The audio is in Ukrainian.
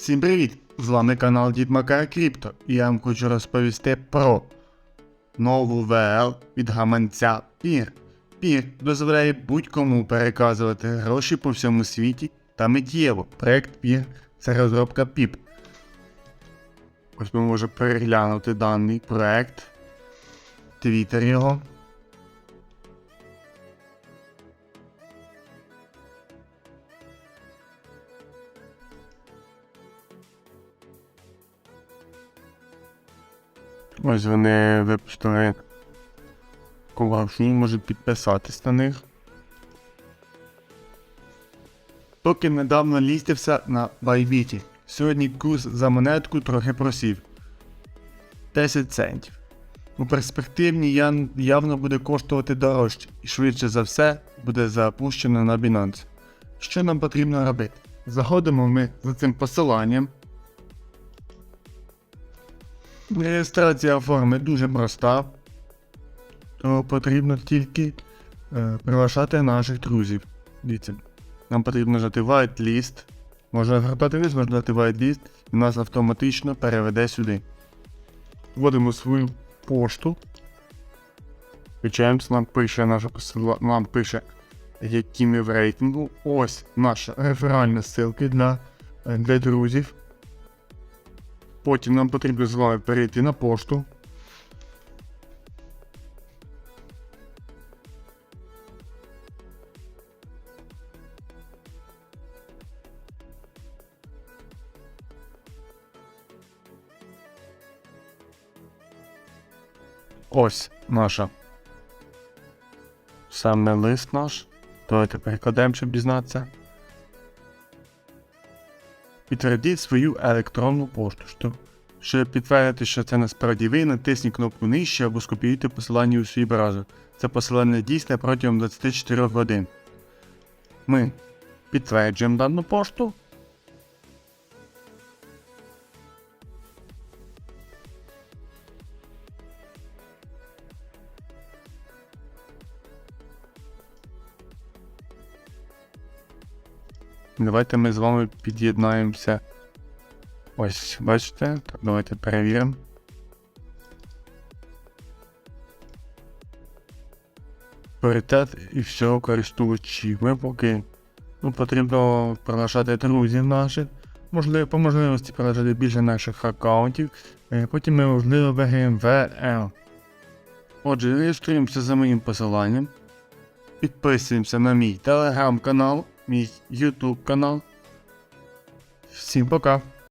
Всім привіт! З вами канал Дід Макар Крипто і я вам хочу розповісти про нову ВЛ від гаманця Пір. Пір дозволяє будь-кому переказувати гроші по всьому світі та миттєво. Проект Пір це розробка PIP. Ось ми можемо переглянути даний проект. Твіттер його. Ось вони випустили коваршу, можуть підписатись на них. Поки недавно лістився на Байбіті. Сьогодні курс за монетку трохи просів. 10 центів. У перспективні ян- явно буде коштувати дорожче і швидше за все буде запущено на Binance. Що нам потрібно робити? Заходимо ми за цим посиланням. Реєстрація форми дуже проста. То потрібно тільки е, приглашати наших друзів. Дивіться, нам потрібно нажати whitelist. Можна згортати лист, можна дати whitelist, і нас автоматично переведе сюди. Вводимо свою пошту. Включаємося, нам пише наша посила, нам пише, які ми в рейтингу. Ось наша реферальна ссылка для, е, для друзів. Потім нам потрібно з вами перейти на пошту. Ось наша. Саме лист наш. Давайте перекладемо, щоб дізнатися. Підтвердіть свою електронну пошту. Щоб підтвердити, що це насправді ви, натисніть кнопку нижче або скопіюйте посилання у свій браузер. Це посилання дійсне протягом 24 годин. Ми підтверджуємо дану пошту. Давайте ми з вами під'єднаємося. Ось, бачите? Так, давайте перевіримо. Пріоритет і все користувачів. Ми ну, потрібно приглашати друзів наших. Можливо, по можливості приглашати більше наших аккаунтів. Е, Потім ми можливо виграємо ВЛ. Отже, реєструємося за моїм посиланням. Підписуємося на мій телеграм-канал, мій YouTube канал. Всім пока!